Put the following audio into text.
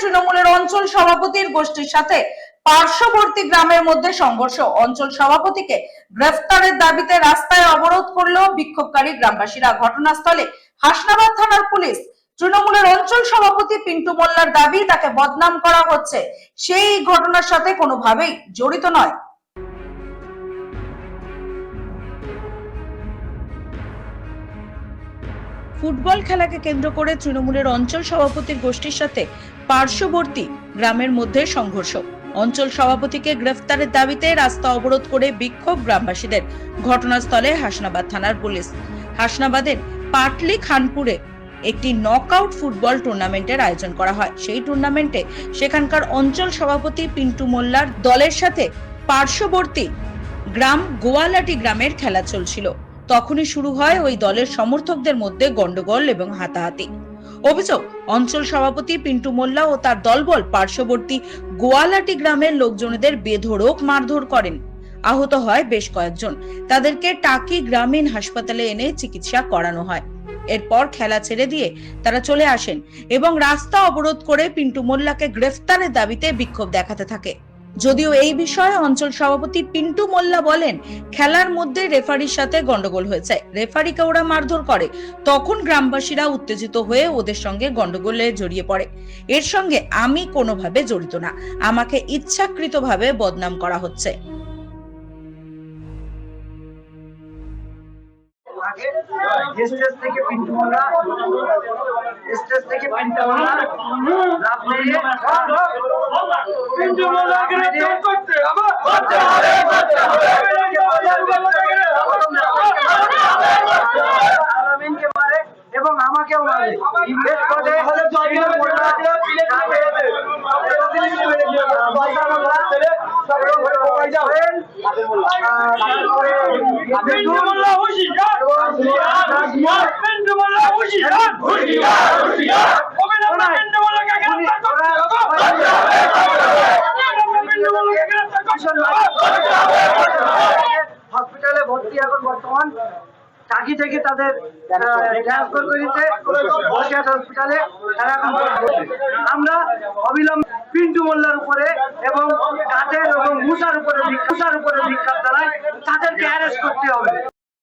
তৃণমূলের অঞ্চল সভাপতির গোষ্ঠীর সাথে পার্শ্ববর্তী গ্রামের মধ্যে সংঘর্ষ। অঞ্চল সভাপতিকে গ্রেফতারের দাবিতে রাস্তায় অবরোধ করল বিক্ষোভকারী গ্রামবাসীরা ঘটনাস্থলে হাসনাবাদ থানার পুলিশ। তৃণমূলের অঞ্চল সভাপতি পিন্টু মোল্লার দাবি, তাকে বদনাম করা হচ্ছে। সেই ঘটনার সাথে কোনোভাবেই জড়িত নয়। ফুটবল খেলাকে কেন্দ্র করে তৃণমূলের অঞ্চল সভাপতির গোষ্ঠীর সাথে পার্শ্ববর্তী গ্রামের মধ্যে সংঘর্ষ। অঞ্চল সভাপতিকে গ্রেফতারের দাবিতে রাস্তা অবরোধ করে বিক্ষোভ গ্রামবাসীদের। ঘটনাস্থলে হাসনাবাদ থানার পুলিশ। হাসনাবাদের পাটলি খানপুরে একটি নকআউট ফুটবল টুর্নামেন্টের আয়োজন করা হয়। সেই টুর্নামেন্টে সেখানকার অঞ্চল সভাপতি পিন্টু মোল্লার দলের সাথে পার্শ্ববর্তী গ্রাম গোয়ালাটি গ্রামের খেলা চলছিল। তখনই শুরু হয় ওই দলের সমর্থকদের মধ্যে গন্ডগোল এবং হাতাহাতি। অভিযোগ, অঞ্চল সভাপতি পিন্টু মোল্লা ও তার দলবল পার্শ্ববর্তী গোয়ালাটি গ্রামের লোকজনদের বেধড়ক মারধর করেন। আহত হয় বেশ কয়েকজন। তাদেরকে টাকি গ্রামীণ হাসপাতালে এনে চিকিৎসা করানো হয়। এরপর খেলা ছেড়ে দিয়ে তারা চলে আসেন এবং রাস্তা অবরোধ করে পিন্টু মোল্লাকে গ্রেফতারের দাবিতে বিক্ষোভ দেখাতে থাকে। যদিও এই বিষয়ে অঞ্চল সভাপতি পিন্টু মোল্লা বলেন, খেলার মধ্যে রেফারির সাথে গন্ডগোল হয়েছে। রেফারিকে ওরা মারধর করে। তখন গ্রামবাসীরা উত্তেজিত হয়ে ওদের সঙ্গে গন্ডগোলে জড়িয়ে পড়ে। এর সঙ্গে আমি কোনোভাবে জড়িত না। আমাকে ইচ্ছাকৃতভাবে বদনাম করা হচ্ছে। স্টেজ থেকে পিন্টু মোল্লা স্টেজ থেকে পিন্টু মোল্লা লাভ মেরে পিন্টু মোল্লাকে গ্রেফতার করতে হবে করতে হবে করতে হবে আলামিনকে মারে এবং আমাকেও মারে ইনভেস্ট করে পিন্টু মোল্লা পিন্টু মোল্লা হুশিয়ার হসপিটালে ভর্তি এখন বর্তমান। টাকি থেকে তাদের ট্রান্সফার করে বসিরহাট হসপিটালে তারা এখন আমরা অবিলম্বে পিন্টু মোল্লার উপরে এবং কাদের এবং মুসার উপরে মুসার উপরে বিক্ষাপ চালাই তাদেরকে অ্যারেস্ট করতে হবে।